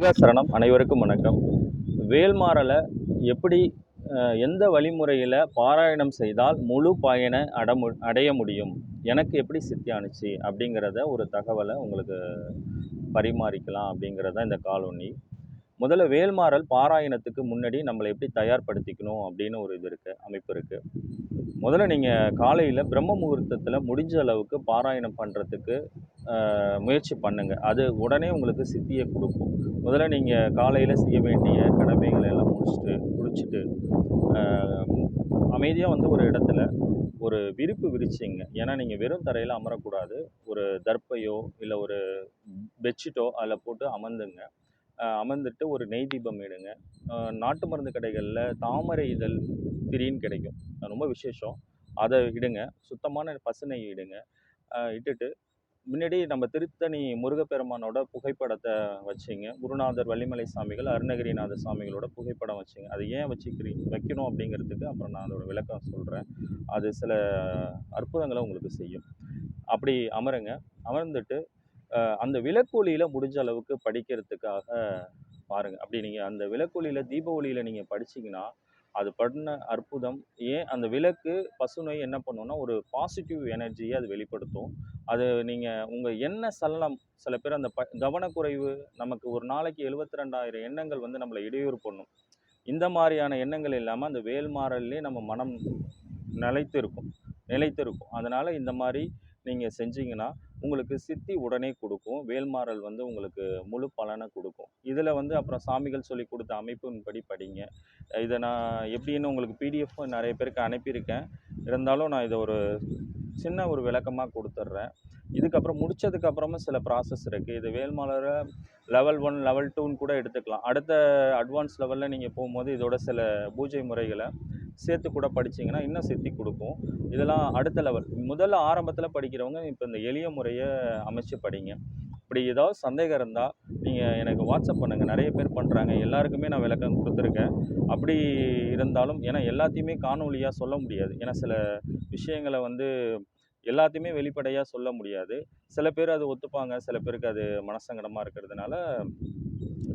சரணம் அனைவருக்கும் வணக்கம். வேல்மாறலை எப்படி எந்த வழிமுறையில் பாராயணம் செய்தால் முழு பயனை அடமு அடைய முடியும்? எனக்கு எப்படி சித்தியானுச்சு அப்படிங்கிறத ஒரு தகவலை உங்களுக்கு பரிமாறிக்கலாம் அப்படிங்கிறத இந்த காலோனி முதல்ல வேல்மாறல் பாராயணத்துக்கு முன்னாடி நம்மளை எப்படி தயார்படுத்திக்கணும் அப்படின்னு ஒரு இது இருக்குது அமைப்பு இருக்குது முதல்ல நீங்கள் காலையில் பிரம்ம முகூர்த்தத்தில் முடிஞ்ச அளவுக்கு பாராயணம் பண்ணுறதுக்கு முயற்சி பண்ணுங்கள் அது உடனே உங்களுக்கு சித்தியை கொடுக்கும். முதல்ல நீங்கள் காலையில் செய்ய வேண்டிய கடமைகளை எல்லாம் முடிச்சுட்டு குளிச்சுட்டு அமைதியாக வந்து ஒரு இடத்துல ஒரு விரிப்பு விரிச்சிங்க. ஏன்னா நீங்கள் வெறும் தரையில் அமரக்கூடாது. ஒரு தர்ப்பையோ இல்லை ஒரு பெட்ஷீட்டோ அதில் போட்டு அமர்ந்துங்க. அமர்ந்துட்டு ஒரு நெய் தீபம் இடுங்க. நாட்டு மருந்து கடைகளில் தாமரை இதழ் திரின்னு கிடைக்கும். ரொம்ப விசேஷம். அதை இடுங்க. சுத்தமான பசுனை இடுங்க. இட்டுட்டு முன்னாடி நம்ம திருத்தணி முருகப்பெருமானோட புகைப்படத்தை வச்சிங்க. குருநாதர் வள்ளிமலை சாமிகள் அருணகிரிநாத சாமிகளோட புகைப்படம் வச்சிங்க. அது ஏன் வச்சுக்கிறீ வைக்கணும் அப்படிங்கிறதுக்கு அப்புறம் நான் அதோட விளக்கம் சொல்கிறேன் அது சில அற்புதங்களை உங்களுக்கு செய்யும். அப்படி அமருங்க. அமர்ந்துட்டு அந்த விளக்கொலியில் முடிஞ்ச அளவுக்கு படிக்கிறதுக்காக பாருங்கள் அப்படி நீங்கள் அந்த விளக்கொலியில் தீப ஒளியில் நீங்கள் படிச்சீங்கன்னா அது பண்ண அற்புதம். ஏன் அந்த விளக்கு பசுநோய் என்ன பண்ணுன்னா ஒரு பாசிட்டிவ் எனர்ஜியை அது வெளிப்படுத்தும். அது நீங்கள் உங்கள் எண்ண சலனம் சில பேர் அந்த ப கவனக்குறைவு நமக்கு ஒரு நாளைக்கு எழுபத்தி ரெண்டாயிரம் எண்ணங்கள் வந்து நம்மளை இடையூறு பண்ணும். இந்த மாதிரியான எண்ணங்கள் இல்லாமல் அந்த வேல்மாறல்லே நம்ம மனம் நிலைத்து இருக்கும் நிலைத்து இருக்கும் அதனால் இந்த மாதிரி நீங்கள் செஞ்சீங்கன்னா உங்களுக்கு சித்தி உடனே கொடுக்கும். வேல்மாறல் வந்து உங்களுக்கு முழு பலனை கொடுக்கும். இதில் வந்து அப்புறம் சாமிகள் சொல்லி கொடுத்த அமைப்பின்படி படிங்க. இதை நான் எப்படின்னு உங்களுக்கு பிடிஎஃப் நிறைய பேருக்கு அனுப்பியிருக்கேன். இருந்தாலும் நான் இதை ஒரு சின்ன ஒரு விளக்கமாக கொடுத்துட்றேன் இதுக்கப்புறம் முடித்ததுக்கப்புறமும் சில ப்ராசஸ் இருக்குது இது வேல்மாலரை லெவல் ஒன் லெவல் டூன்னு கூட எடுத்துக்கலாம். அடுத்த அட்வான்ஸ் லெவலில் நீங்கள் போகும்போது இதோட சில பூஜை முறைகளை சேர்த்து கூட படிச்சீங்கன்னா இன்னும் சித்தி கொடுக்கும். இதெல்லாம் அடுத்த லெவல் முதல்ல ஆரம்பத்தில் படிக்கிறவங்க இப்போ இந்த எளிய முறையை அமைச்சு படிங்க. இப்படி ஏதாவது சந்தேகம் இருந்தால் நீங்கள் எனக்கு வாட்ஸ்அப் பண்ணுங்கள் நிறைய பேர் பண்ணுறாங்க எல்லாருக்குமே நான் விளக்கம் கொடுத்துருக்கேன். அப்படி இருந்தாலும் ஏன்னா எல்லாத்தையுமே காணொலியாக சொல்ல முடியாது. ஏன்னா சில விஷயங்களை வந்து எல்லாத்தையுமே வெளிப்படையாக சொல்ல முடியாது. சில பேர் அது ஒத்துப்பாங்க. சில பேருக்கு அது மனசங்கடமாக இருக்கிறதுனால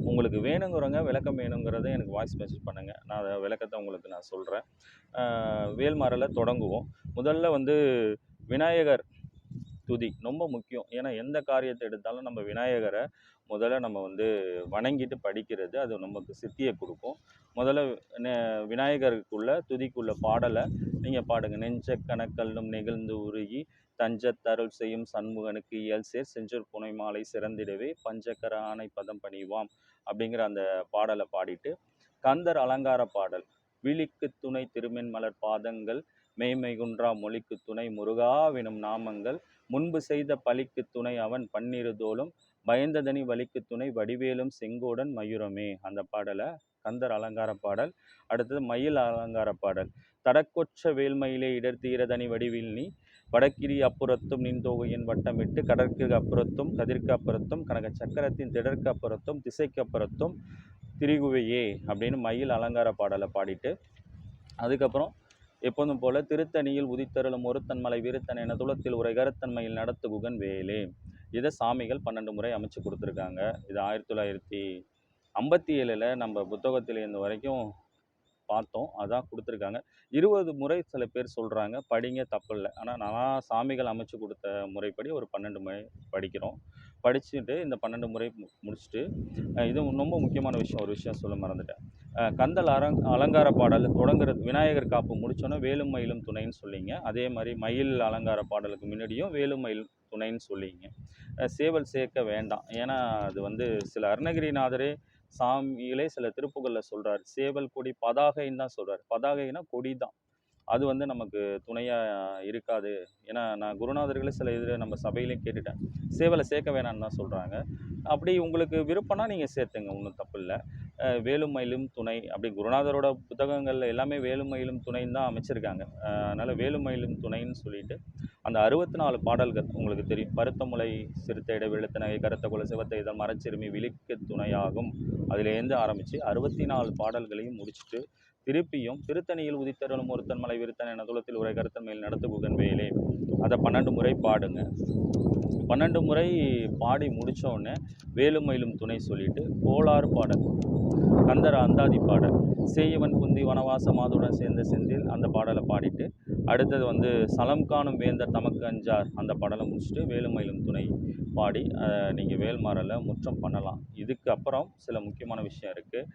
உங்களுக்கு வேணுங்கிறவங்க விளக்கம் வேணுங்கிறத எனக்கு வாய்ஸ் மெசேஜ் பண்ணுங்கள் நான் அதை விளக்கத்தை உங்களுக்கு நான் சொல்கிறேன் வேல்மாறலை தொடங்குவோம். முதல்ல வந்து விநாயகர் துதி ரொம்ப முக்கியம். ஏன்னா எந்த காரியத்தை எடுத்தாலும் நம்ம விநாயகரை முதல்ல நம்ம வந்து வணங்கிட்டு படிக்கிறது அது நமக்கு சித்தியை கொடுக்கும். முதல்ல விநாயகருக்குள்ள துதிக்குள்ள பாடலை நீங்கள் பாடுங்க. நெஞ்ச கணக்கல்லும் நெகிழ்ந்து உருகி தஞ்சத்தருள் செய்யும் சண்முகனுக்கு இயல் சேர் செஞ்சூர் புனை மாலை சிறந்திடவே பஞ்சக்கர ஆணை பதம் பணிவாம் அப்படிங்கிற அந்த பாடலை பாடிட்டு கந்தர் அலங்கார பாடல் விழிக்கு துணை திருமென் மலர் பாதங்கள் மெய்மை குன்றா மொழிக்கு துணை முருகாவினும் நாமங்கள். முன்பு செய்த பலிக்கு துணை அவன் பன்னிருதோலும் பயந்ததனி வலிக்கு துணை வடிவேலும் செங்கோடன் மயூரமே. அந்த பாடலை கந்தர் அலங்கார பாடல். அடுத்தது மயில் அலங்கார பாடல். தடக்கொற்ற வேல்மயிலே இடர்த்தீரதனி வடிவில் நீ. வடக்கிரி அப்புறத்தும் நின்தோகையின் வட்டமிட்டு கடற்கு அப்புறத்தும் கதிர்க்கு அப்புறத்தும் கனக சக்கரத்தின் திடற்கு அப்புறத்தும் திசைக்கு அப்புறத்தும் திரிகுவையே அப்படின்னு மயில் அலங்கார பாடலை பாடிட்டு அதுக்கப்புறம் எப்போதும் போல திருத்தணியில் உதித்தருளும் ஒருத்தன் மலை வீரத்தன் என துளத்தில் ஒரு கருத்தன்மையில் நடத்து குகன் வேலே. இதை சாமிகள் பன்னெண்டு முறை அமைச்சு கொடுத்துருக்காங்க. இது ஆயிரத்தி தொள்ளாயிரத்தி ஐம்பத்தி ஏழில் நம்ம புத்தகத்தில் வரைக்கும் பார்த்தோம். அதான் கொடுத்துருக்காங்க. இருபது முறை சில பேர் சொல்கிறாங்க படிங்க தப்பில்லை ஆனால் நான் சாமிகள் அமைச்சு கொடுத்த முறைப்படி ஒரு பன்னெண்டு முறை படிக்கிறோம். படிச்சுட்டு இந்த பன்னெண்டு முறை முடிச்சுட்டு இது ரொம்ப முக்கியமான விஷயம் ஒரு விஷயம் சொல்ல மறந்துட்டேன். கந்தல் அரங் அலங்கார பாடல் தொடங்குறது விநாயகர் காப்பு முடிச்சோன்னே வேலும் மயிலும் துணைன்னு சொல்லிங்க. அதே மாதிரி மயில் அலங்கார பாடலுக்கு முன்னாடியும் வேலும் மயில் துணைன்னு சொல்லிங்க. சேவல் சேர்க்க வேண்டாம். ஏன்னா அது வந்து சில அருணகிரிநாதரே சாமிகளே சில திருப்புகளில் சொல்கிறார் சேவல் கொடி பதாகைன்னு தான் சொல்கிறார் பதாகைனா கொடி தான். அது வந்து நமக்கு துணையாக இருக்காது. ஏன்னா நான் குருநாதர்களே சில இதில் நம்ம சபையிலையும் கேட்டுட்டேன். சேவலை சேர்க்க வேணாம்னு தான் சொல்கிறாங்க அப்படி உங்களுக்கு விருப்பம்னா நீங்கள் சேர்த்துங்க. ஒன்றும் தப்பு இல்லை. வேலும் மயிலும் துணை அப்படி குருநாதரோட புத்தகங்கள்ல எல்லாமே வேலும் மயிலும் துணைன்னு தான் அமைச்சிருக்காங்க. அதனால் வேலும் மயிலும் துணைன்னு சொல்லிட்டு அந்த அறுபத்தி நாலு பாடல்கள் உங்களுக்கு தெரியும். பருத்தமுலை சிறுத்தை இட வெளுத்தனகை கருத்த குல சிவத்தை இதழ் மரச்சிறுமி விழிக்க துணையாகும். அதிலேருந்து ஆரம்பித்து அறுபத்தி நாலு பாடல்களையும் முடிச்சுட்டு திருப்பியும் திருத்தணியில் உதித்தருளும் ஒருத்தன் மலை விருத்தன் என துளத்தில் உரை கருத்தன் மேல் நடத்து குகன் வேலே. அதை பன்னெண்டு முறை பாடுங்க. பன்னெண்டு முறை பாடி முடித்தோடனே வேலுமயிலும் துணை சொல்லிட்டு கோளாறு பாடல். கந்தர அந்தாதி பாடல். செய்யவன் குந்தி வனவாச மாதுடன் சேர்ந்த செந்தில் அந்த பாடலை பாடிட்டு அடுத்தது வந்து சலம் காணும் வேந்தர் தமக்கு அஞ்சார் அந்த பாடலை முடிச்சுட்டு வேலுமயிலும் துணை பாடி நீங்கள் வேல்மாறலை முற்றம் பண்ணலாம். இதுக்கு அப்புறம் சில முக்கியமான விஷயம் இருக்குது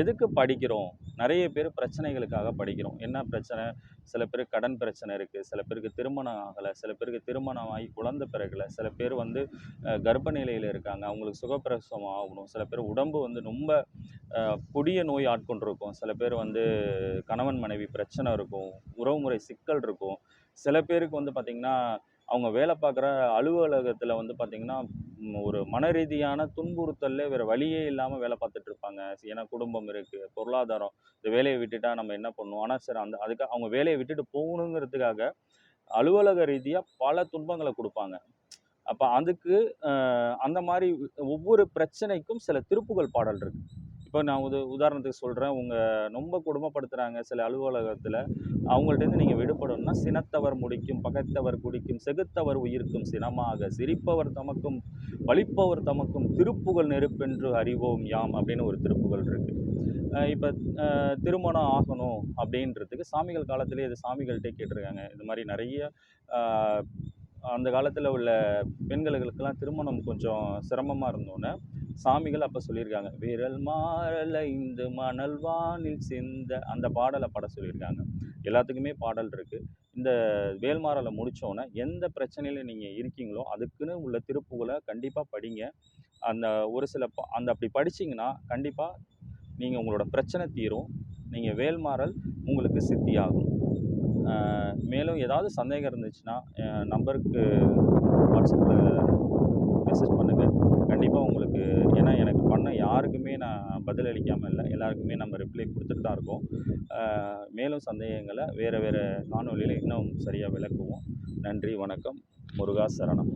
எதுக்கு படிக்கிறோம்? நிறைய பேர் பிரச்சனைகளுக்காக படிக்கிறோம். என்ன பிரச்சனை? சில பேருக்கு கடன் பிரச்சனை இருக்குது சில பேருக்கு திருமணம் ஆகலை சில பேருக்கு திருமணம் ஆகி குழந்த பிறகுல சில பேர் வந்து கர்ப்ப நிலையில் இருக்காங்க அவங்களுக்கு சுகப்பிரசவம் ஆகணும் சில பேர் உடம்பு வந்து ரொம்ப அஹ், கொடிய நோய் ஆட்கொண்டிருக்கும் சில பேர் வந்து கணவன் மனைவி பிரச்சனை இருக்கும் உறவுமுறை சிக்கல் இருக்கும். சில பேருக்கு வந்து பார்த்திங்கன்னா அவங்க வேலை பார்க்குற அலுவலகத்தில் வந்து பார்த்திங்கன்னா ஒரு மன ரீதியான துன்புறுத்தல்ல வேறு வழியே இல்லாமல் வேலை பார்த்துட்டு இருப்பாங்க ஏன்னா குடும்பம் இருக்குது பொருளாதாரம் இந்த வேலையை விட்டுட்டா நம்ம என்ன பண்ணுவோம்? ஆனால் சரி அந்த அதுக்கு அவங்க வேலையை விட்டுட்டு போகணுங்கிறதுக்காக அலுவலக ரீதியாக பல துன்பங்களை கொடுப்பாங்க. அப்போ அதுக்கு அந்த மாதிரி ஒவ்வொரு பிரச்சனைக்கும் சில திருப்புகள் பாடல் இருக்கு. இப்போ நான் உத உதாரணத்துக்கு சொல்கிறேன் உங்கள் ரொம்ப கொடுமைப்படுத்துகிறாங்க சில அலுவலகத்தில். அவங்கள்ட்டேருந்து நீங்கள் விடுபடணும்னா சினத்தவர் முடிக்கும் பகைத்தவர் குடிக்கும் செகுத்தவர் உயிர்க்கும் சினமாக சிரிப்பவர் தமக்கும் வலிப்பவர் தமக்கும் திருப்புகள் நெருப்பென்று அறிவோம் யாம் அப்படின்னு ஒரு திருப்புகள் இருக்குது இப்போ திருமணம் ஆகணும் அப்படின்றதுக்கு சாமிகள் காலத்திலே இது சாமிகள்கிட்டே கேட்டிருக்காங்க. இது மாதிரி நிறைய அந்த காலத்தில் உள்ள பெண்களுக்கெல்லாம் திருமணம் கொஞ்சம் சிரமமாக இருந்தோன்னே சாமிகள் அப்போ சொல்லியிருக்காங்க விரல் மாறல இந்த மணல் வானில் சிந்த அந்த பாடலை பாட சொல்லியிருக்காங்க. எல்லாத்துக்குமே பாடல் இருக்குது இந்த வேல்மாறலை முடித்தோன்னே எந்த பிரச்சனையில் நீங்கள் இருக்கீங்களோ அதுக்குன்னு உள்ள திருப்புகளை கண்டிப்பாக படிங்க. அந்த ஒரு சில ப- அந்த அப்படி படிச்சிங்கன்னா கண்டிப்பாக நீங்கள் உங்களோட பிரச்சனை தீரும். நீங்கள் வேல்மாறல் உங்களுக்கு சித்தியாகும். மேலும் ஏதாவது சந்தேகம் இருந்துச்சுன்னா நம்பருக்கு வாட்ஸ்அப்பில் மெசேஜ் பண்ணுங்கள் கண்டிப்பாக உங்களுக்கு ஏன்னா எனக்கு பண்ண யாருக்குமே நான் பதில் அளிக்காமல் இல்லை. எல்லாருக்குமே நம்ம ரிப்ளை கொடுத்துட்டு தான் இருக்கோம். மேலும் சந்தேகங்களை வேறு வேறு காணொலியில் இன்னும் சரியாக விளக்குவோம். நன்றி வணக்கம். முருகா சரணம்.